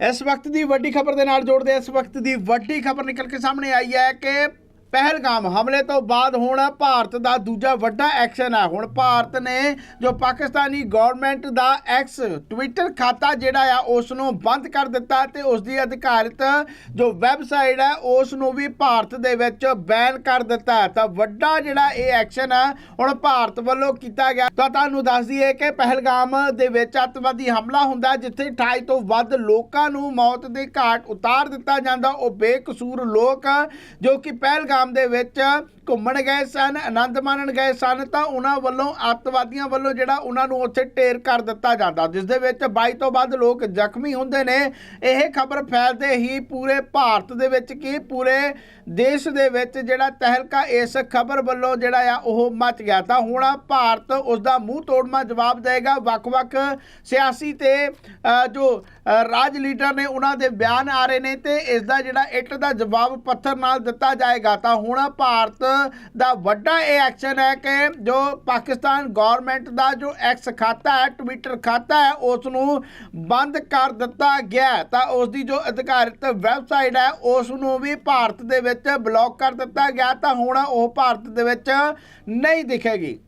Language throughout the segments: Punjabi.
ਇਸ ਵਕਤ ਦੀ ਵੱਡੀ ਖਬਰ ਦੇ ਨਾਲ ਜੋੜਦੇ ਇਸ ਵਕਤ ਦੀ ਵੱਡੀ ਖਬਰ ਨਿਕਲ ਕੇ ਸਾਹਮਣੇ ਆਈ ਹੈ ਕਿ ਪਹਿਲਗਾਮ ਹਮਲੇ ਤੋਂ ਬਾਅਦ ਹੁਣ ਭਾਰਤ ਦਾ ਦੂਜਾ ਵੱਡਾ ਐਕਸ਼ਨ ਹੈ। ਹੁਣ ਭਾਰਤ ਨੇ ਜੋ ਪਾਕਿਸਤਾਨੀ ਗਵਰਨਮੈਂਟ ਦਾ ਐਕਸ ਟਵਿੱਟਰ ਖਾਤਾ ਜਿਹੜਾ ਆ ਉਸ ਨੂੰ ਬੰਦ ਕਰ ਦਿੱਤਾ ਤੇ ਉਸ ਦੀ ਅਧਿਕਾਰਿਤ ਜੋ ਵੈਬਸਾਈਟ ਹੈ ਉਸ ਨੂੰ ਵੀ ਭਾਰਤ ਦੇ ਵਿੱਚ ਬੈਨ ਕਰ ਦਿੱਤਾ ਤਾਂ ਵੱਡਾ ਜਿਹੜਾ ਇਹ ਐਕਸ਼ਨ ਹੈ, ਹੁਣ ਭਾਰਤ ਵੱਲੋਂ ਕੀਤਾ ਗਿਆ। ਤਾਂ ਤੁਹਾਨੂੰ ਦੱਸ ਦਈਏ ਕਿ ਪਹਿਲਗਾਮ ਦੇ ਵਿੱਚ ਅੱਤਵਾਦੀ ਹਮਲਾ ਹੁੰਦਾ, ਜਿੱਥੇ 28 ਤੋਂ ਵੱਧ ਲੋਕਾਂ ਨੂੰ ਮੌਤ ਦੇ ਘਾਟ ਉਤਾਰ ਦਿੱਤਾ ਜਾਂਦਾ। ਉਹ ਬੇਕਸੂਰ ਲੋਕ ਜੋ ਕਿ ਪਹਿਲਗਾਮ ਦੇ ਵਿੱਚ ਘੁੰਮਣ ਗਏ ਸਨ, ਆਨੰਦ ਮਾਣਨ ਗਏ ਸਨ, ਤਾਂ ਉਹਨਾਂ ਵੱਲੋਂ ਅੱਤਵਾਦੀਆਂ ਵੱਲੋਂ ਜਿਹੜਾ ਉਹਨਾਂ ਨੂੰ ਉੱਥੇ ਢੇਰ ਕਰ ਦਿੱਤਾ ਜਾਂਦਾ। ਜਿਸ ਦੇ ਵਿੱਚ 22 ਤੋਂ ਵੱਧ ਲੋਕ ਜ਼ਖਮੀ ਹੁੰਦੇ ਨੇ। ਇਹ ਖਬਰ ਫੈਲਦੇ ਹੀ ਪੂਰੇ ਭਾਰਤ ਦੇ ਵਿੱਚ ਕੀ, ਪੂਰੇ ਦੇਸ਼ ਦੇ ਵਿੱਚ ਜਿਹੜਾ ਤਹਿਲਕਾ, ਇਸ ਖਬਰ ਵੱਲੋਂ ਜਿਹੜਾ ਆ, ਉਹ ਮਚ ਗਿਆ। ਤਾਂ ਹੁਣ ਭਾਰਤ ਉਸ ਦਾ ਮੂੰਹ ਤੋੜਮਾ ਜਵਾਬ ਦੇਗਾ। ਵੱਖ-ਵੱਖ ਸਿਆਸੀ ਤੇ ਜੋ ਰਾਜ ਲੀਡਰ ਨੇ ਉਹਨਾਂ ਦੇ ਬਿਆਨ ਆ ਰਹੇ ਨੇ ਤੇ ਇਸ ਦਾ ਜਿਹੜਾ ਇੱਟ ਦਾ ਜਵਾਬ ਪੱਥਰ ਨਾਲ ਦਿੱਤਾ ਜਾਏਗਾ। ਤਾਂ ਹੁਣ ਭਾਰਤ ਦਾ ਵੱਡਾ ਇਹ ਐਕਸ਼ਨ ਹੈ ਕਿ ਜੋ ਪਾਕਿਸਤਾਨ ਗਵਰਨਮੈਂਟ ਦਾ ਜੋ ਐਕਸ ਖਾਤਾ ਹੈ ਟਵਿੱਟਰ ਖਾਤਾ ਹੈ ਉਸ ਨੂੰ ਬੰਦ ਕਰ ਦਿੱਤਾ ਗਿਆ ਤਾਂ ਉਸ ਦੀ ਜੋ ਅਧਿਕਾਰਿਤ ਵੈਬਸਾਈਟ ਹੈ ਉਸ ਨੂੰ ਵੀ ਭਾਰਤ ਦੇ ਵਿੱਚ ਬਲੌਕ ਕਰ ਦਿੱਤਾ ਗਿਆ ਤਾਂ ਹੁਣ ਉਹ ਭਾਰਤ ਦੇ ਵਿੱਚ ਨਹੀਂ ਦਿਖੇਗੀ।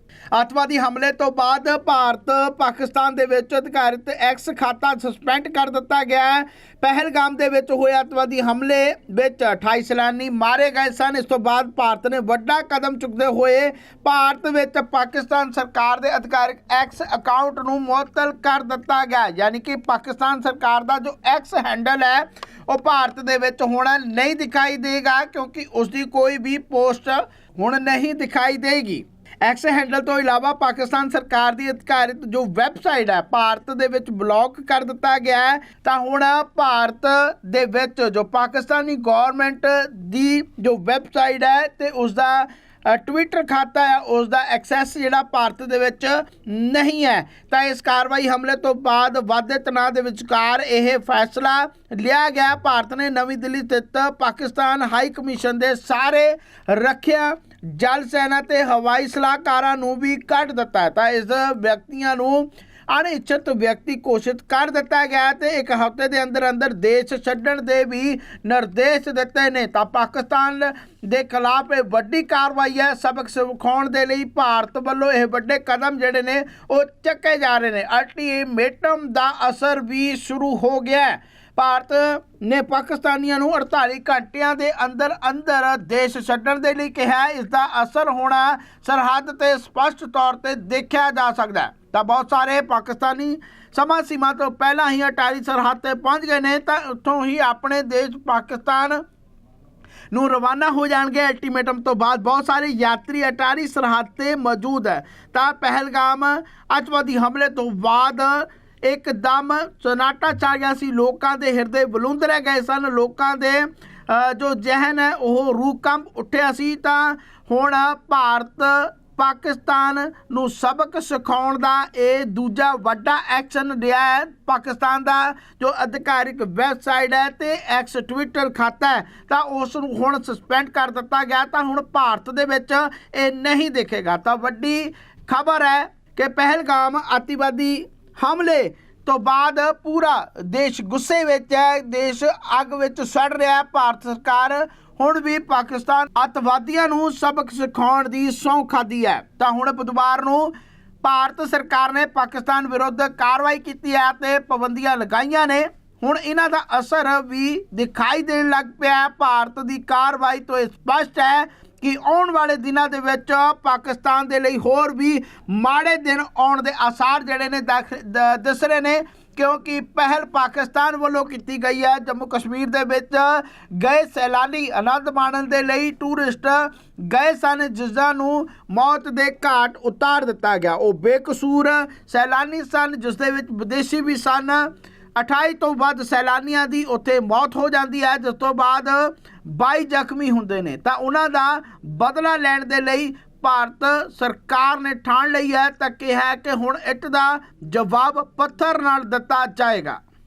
ਅੱਤਵਾਦੀ ਹਮਲੇ ਤੋਂ ਬਾਅਦ ਭਾਰਤ ਪਾਕਿਸਤਾਨ ਦੇ ਵਿੱਚ ਅਧਿਕਾਰਿਤ ਐਕਸ ਖਾਤਾ ਸਸਪੈਂਡ ਕਰ ਦਿੱਤਾ ਗਿਆ ਹੈ। ਪਹਿਲਗਾਮ ਦੇ ਵਿੱਚ ਹੋਏ ਅੱਤਵਾਦੀ ਹਮਲੇ ਵਿੱਚ 28 ਸੈਲਾਨੀ ਮਾਰੇ ਗਏ ਸਨ। ਇਸ ਤੋਂ ਬਾਅਦ ਭਾਰਤ ਨੇ ਵੱਡਾ ਕਦਮ ਚੁੱਕਦੇ ਹੋਏ ਭਾਰਤ ਵਿੱਚ ਪਾਕਿਸਤਾਨ ਸਰਕਾਰ ਦੇ ਅਧਿਕਾਰਿਕ ਐਕਸ ਅਕਾਊਂਟ ਨੂੰ ਮੁਅੱਤਲ ਕਰ ਦਿੱਤਾ ਗਿਆ ਯਾਨੀ ਕਿ ਪਾਕਿਸਤਾਨ ਸਰਕਾਰ ਦਾ ਜੋ ਐਕਸ ਹੈਂਡਲ ਹੈ, ਉਹ ਭਾਰਤ ਦੇ ਵਿੱਚ ਹੋਣਾ ਨਹੀਂ ਦਿਖਾਈ ਦੇਗਾ ਕਿਉਂਕਿ ਉਸ ਦੀ ਕੋਈ ਵੀ ਪੋਸਟ ਹੁਣ ਨਹੀਂ ਦਿਖਾਈ ਦੇਗੀ। ਐਕਸ ਹੈਂਡਲ ਤੋਂ ਇਲਾਵਾ ਪਾਕਿਸਤਾਨ ਸਰਕਾਰ ਦੀ ਅਧਿਕਾਰਿਤ ਜੋ ਵੈਬਸਾਈਟ ਹੈ, ਭਾਰਤ ਦੇ ਵਿੱਚ ਬਲੌਕ ਕਰ ਦਿੱਤਾ ਗਿਆ ਹੈ, ਤਾਂ ਹੁਣ ਭਾਰਤ ਦੇ ਵਿੱਚ ਜੋ ਪਾਕਿਸਤਾਨੀ ਗਵਰਨਮੈਂਟ ਦੀ ਜੋ ਵੈਬਸਾਈਟ ਹੈ ਤੇ ਉਸ ਦਾ ਟਵਿੱਟਰ ਖਾਤਾ ਹੈ ਉਸ ਦਾ ਐਕਸੈਸ ਜਿਹੜਾ ਭਾਰਤ ਦੇ ਵਿੱਚ ਨਹੀਂ ਹੈ। ਤਾਂ ਇਸ ਕਾਰਵਾਈ ਹਮਲੇ ਤੋਂ ਬਾਅਦ ਵਾਧੇ ਤਣਾਅ ਦੇ ਵਿਚਕਾਰ ਇਹ ਫੈਸਲਾ ਲਿਆ ਗਿਆ। ਭਾਰਤ ਨੇ ਨਵੀਂ ਦਿੱਲੀ ਸਥਿਤ ਪਾਕਿਸਤਾਨ ਹਾਈ ਕਮਿਸ਼ਨ ਦੇ ਸਾਰੇ ਰੱਖਿਆ ਜਲ ਸੈਨਾ ਤੇ ਹਵਾਈ ਸਲਾਹਕਾਰਾਂ ਨੂੰ ਵੀ ਕੱਢ ਦਿੱਤਾ ਤਾਂ ਇਸ ਵਿਅਕਤੀਆਂ ਨੂੰ ਅਣਇੱਛਤ ਵਿਅਕਤੀ ਘੋਸ਼ਿਤ ਕਰ ਦਿੱਤਾ ਗਿਆ ਹੈ ਤੇ ਇੱਕ ਹਫ਼ਤੇ ਦੇ ਅੰਦਰ ਅੰਦਰ ਦੇਸ਼ ਛੱਡਣ ਦੇ ਵੀ ਨਿਰਦੇਸ਼ ਦਿੱਤੇ ਨੇ। ਤਾਂ ਪਾਕਿਸਤਾਨ ਦੇ ਖਿਲਾਫ ਇਹ ਵੱਡੀ ਕਾਰਵਾਈ ਹੈ। ਸਬਕ ਸਿਖਾਉਣ ਦੇ ਲਈ ਭਾਰਤ ਵੱਲੋਂ ਇਹ ਵੱਡੇ ਕਦਮ ਜਿਹੜੇ ਨੇ ਉਹ ਚੱਕੇ ਜਾ ਰਹੇ ਨੇ। ਅਲਟੀਮੇਟਮ ਦਾ ਅਸਰ ਵੀ ਸ਼ੁਰੂ ਹੋ ਗਿਆ ਹੈ। ਭਾਰਤ ਨੇ ਪਾਕਿਸਤਾਨੀਆਂ ਨੂੰ 48 ਘੰਟਿਆਂ ਦੇ ਅੰਦਰ ਅੰਦਰ ਦੇਸ਼ ਛੱਡਣ ਦੇ ਲਈ ਕਿਹਾ ਇਸ ਦਾ ਅਸਰ ਹੋਣਾ ਸਰਹੱਦ ਤੇ ਸਪਸ਼ਟ ਤੌਰ ਤੇ ਦੇਖਿਆ ਜਾ ਸਕਦਾ ਹੈ। ਤਾਂ ਬਹੁਤ ਸਾਰੇ ਪਾਕਿਸਤਾਨੀ ਸਮਾਂ ਸੀਮਾ ਤੋਂ ਪਹਿਲਾਂ ਹੀ ਅਟਾਰੀ ਸਰਹੱਦ ਤੇ ਪਹੁੰਚ ਗਏ ਨੇ, ਤਾਂ ਉੱਥੋਂ ਹੀ ਆਪਣੇ ਦੇਸ਼ ਪਾਕਿਸਤਾਨ ਨੂੰ ਰਵਾਨਾ ਹੋ ਜਾਣਗੇ। ਅਲਟੀਮੇਟਮ ਤੋਂ ਬਾਅਦ ਬਹੁਤ ਸਾਰੇ ਯਾਤਰੀ ਅਟਾਰੀ ਸਰਹੱਦ ਤੇ ਮੌਜੂਦ ਹੈ। ਤਾਂ ਪਹਿਲਗਾਮ ਅੱਤਵਾਦੀ ਹਮਲੇ ਤੋਂ ਬਾਅਦ ਇੱਕਦਮ ਸਨਾਟਾ ਛਾ ਗਿਆ ਸੀ। ਲੋਕਾਂ ਦੇ ਹਿਰਦੇ ਬਲੁੰਦਰੇ ਗਏ ਸਨ। ਲੋਕਾਂ ਦੇ ਜੋ ਜ਼ਿਹਨ ਹੈ, ਉਹ ਰੂਕੰਪ ਉੱਠਿਆ ਸੀ। ਤਾਂ ਹੁਣ ਭਾਰਤ ਪਾਕਿਸਤਾਨ ਨੂੰ ਸਬਕ ਸਿਖਾਉਣ ਦਾ ਇਹ ਦੂਜਾ ਵੱਡਾ ਐਕਸ਼ਨ ਰਿਹਾ ਹੈ। ਪਾਕਿਸਤਾਨ ਦਾ ਜੋ ਅਧਿਕਾਰਿਕ ਵੈਬਸਾਈਟ ਹੈ ਤੇ ਐਕਸ ਟਵਿੱਟਰ ਖਾਤਾ ਹੈ, ਤਾਂ ਉਸ ਨੂੰ ਹੁਣ ਸਸਪੈਂਡ ਕਰ ਦਿੱਤਾ ਗਿਆ। ਤਾਂ ਹੁਣ ਭਾਰਤ ਦੇ ਵਿੱਚ ਇਹ ਨਹੀਂ ਦੇਖੇਗਾ। ਤਾਂ ਵੱਡੀ ਖਬਰ ਹੈ ਕਿ ਪਹਿਲਗਾਮ ਅਤਿਵਾਦੀ ਹਮਲੇ ਤੋਂ ਬਾਅਦ ਪੂਰਾ ਦੇਸ਼ ਗੁੱਸੇ ਵਿੱਚ ਹੈ, ਦੇਸ਼ ਅੱਗ ਵਿੱਚ ਸੜ ਰਿਹਾ ਹੈ। ਭਾਰਤ ਸਰਕਾਰ ਹੁਣ ਵੀ ਪਾਕਿਸਤਾਨ ਅਤਵਾਦੀਆਂ ਨੂੰ ਸਬਕ ਸਿਖਾਉਣ ਦੀ ਸਹੁੰ ਖਾਦੀ ਹੈ। ਤਾਂ ਹੁਣ ਬੁੱਧਵਾਰ ਨੂੰ ਭਾਰਤ ਸਰਕਾਰ ਨੇ ਪਾਕਿਸਤਾਨ ਵਿਰੁੱਧ ਕਾਰਵਾਈ ਕੀਤੀ ਹੈ ਤੇ ਪਾਬੰਦੀਆਂ ਲਗਾਈਆਂ ਨੇ। ਹੁਣ ਇਹਨਾਂ ਦਾ ਅਸਰ ਵੀ ਦਿਖਾਈ ਦੇਣ ਲੱਗ ਪਿਆ ਭਾਰਤ ਦੀ ਕਾਰਵਾਈ ਤੋਂ ਇਹ ਸਪਸ਼ਟ ਹੈ ਕਿ ਆਉਣ ਵਾਲੇ ਦਿਨਾਂ ਦੇ ਵਿੱਚ ਪਾਕਿਸਤਾਨ ਦੇ ਲਈ ਹੋਰ ਵੀ ਮਾੜੇ ਦਿਨ ਆਉਣ ਦੇ ਆਸਾਰ ਜਿਹੜੇ ਨੇ ਦਖ- ਦਿਸ ਰਹੇ ਨੇ, ਕਿਉਂਕਿ ਪਹਿਲ ਪਾਕਿਸਤਾਨ ਵੱਲੋਂ ਕੀਤੀ ਗਈ ਹੈ। ਜੰਮੂ ਕਸ਼ਮੀਰ ਦੇ ਵਿੱਚ ਗਏ ਸੈਲਾਨੀ ਆਨੰਦ ਮਾਣਨ ਦੇ ਲਈ ਟੂਰਿਸਟ ਗਏ ਸਨ, ਜਿਸਾਂ ਨੂੰ ਮੌਤ ਦੇ ਘਾਟ ਉਤਾਰ ਦਿੱਤਾ ਗਿਆ। ਉਹ ਬੇਕਸੂਰ ਸੈਲਾਨੀ ਸਨ, ਜਿਸ ਦੇ ਵਿੱਚ ਵਿਦੇਸ਼ੀ ਵੀ ਸਨ। 28 ਤੋਂ ਵੱਧ ਸੈਲਾਨੀਆਂ ਦੀ ਉੱਥੇ ਮੌਤ ਹੋ ਜਾਂਦੀ ਹੈ, ਜਿਸ ਤੋਂ ਬਾਅਦ 22 ਜ਼ਖਮੀ ਹੁੰਦੇ ਨੇ। ਤਾਂ ਉਹਨਾਂ ਦਾ ਬਦਲਾ ਲੈਣ ਦੇ ਲਈ ਭਾਰਤ ਸਰਕਾਰ ਨੇ ਠਾਣ ਲਈ ਹੈ, ਤਾਂ ਕਿਹਾ ਕਿ ਹੁਣ ਇੱਟ ਦਾ ਜਵਾਬ ਪੱਥਰ ਨਾਲ ਦਿੱਤਾ ਜਾਏਗਾ।